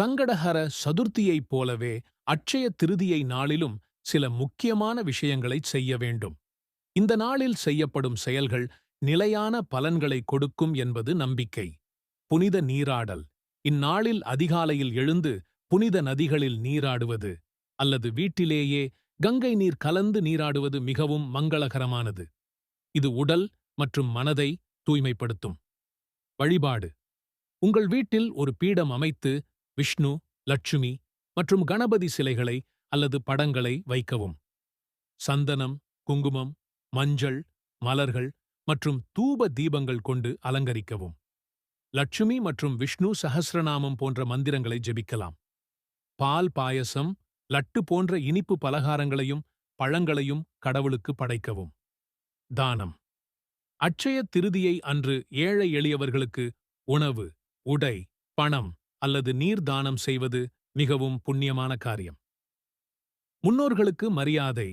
சங்கடஹர சதுர்த்தியைப் போலவே அட்சய திருதியை நாளிலும் சில முக்கியமான விஷயங்களைச் செய்ய வேண்டும். இந்த நாளில் செய்யப்படும் செயல்கள் நிலையான பலன்களை கொடுக்கும் என்பது நம்பிக்கை. புனித நீராடல். இந்நாளில் அதிகாலையில் எழுந்து புனித நதிகளில் நீராடுவது அல்லது வீட்டிலேயே கங்கை நீர் கலந்து நீராடுவது மிகவும் மங்களகரமானது. இது உடல் மற்றும் மனதை தூய்மைப்படுத்தும். வழிபாடு. உங்கள் வீட்டில் ஒரு பீடம் அமைத்து விஷ்ணு லட்சுமி மற்றும் கணபதி சிலைகளை அல்லது படங்களை வைக்கவும். சந்தனம் குங்குமம் மஞ்சள் மலர்கள் மற்றும் தூப தீபங்கள் கொண்டு அலங்கரிக்கவும். லட்சுமி மற்றும் விஷ்ணு சஹஸ்ரநாமம் போன்ற மந்திரங்களை ஜெபிக்கலாம். பால் பாயசம் லட்டு போன்ற இனிப்பு பலகாரங்களையும் பழங்களையும் கடவுளுக்கு படைக்கவும். தானம். அட்சய திருதியை அன்று ஏழை எளியவர்களுக்கு உணவு உடை பணம் அல்லது நீர் தானம் செய்வது மிகவும் புண்ணியமான காரியம். முன்னோர்களுக்கு மரியாதை.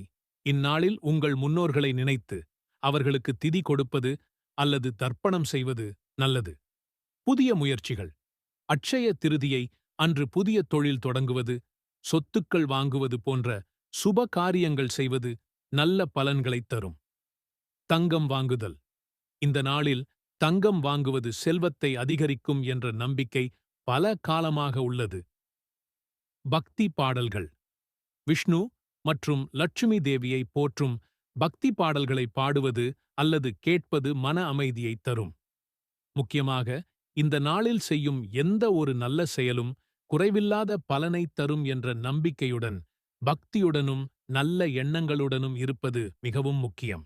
இந்நாளில் உங்கள் முன்னோர்களை நினைத்து அவர்களுக்கு திதி கொடுப்பது அல்லது தர்ப்பணம் செய்வது நல்லது. புதிய முயற்சிகள். அட்சய திருதியை அன்று புதிய தொழில் தொடங்குவது சொத்துக்கள் வாங்குவது போன்ற சுப காரியங்கள் செய்வது நல்ல பலன்களைத் தரும். தங்கம் வாங்குதல். இந்த நாளில் தங்கம் வாங்குவது செல்வத்தை அதிகரிக்கும் என்ற நம்பிக்கை பல காலமாக உள்ளது. பக்தி பாடல்கள். விஷ்ணு மற்றும் லட்சுமி தேவியை போற்றும் பக்தி பாடல்களை பாடுவது அல்லது கேட்பது மன அமைதியை தரும். முக்கியமாக இந்த நாளில் செய்யும் எந்த ஒரு நல்ல செயலும் குறைவில்லாத பலனை தரும் என்ற நம்பிக்கையுடன் பக்தியுடனும் நல்ல எண்ணங்களுடனும் இருப்பது மிகவும் முக்கியம்.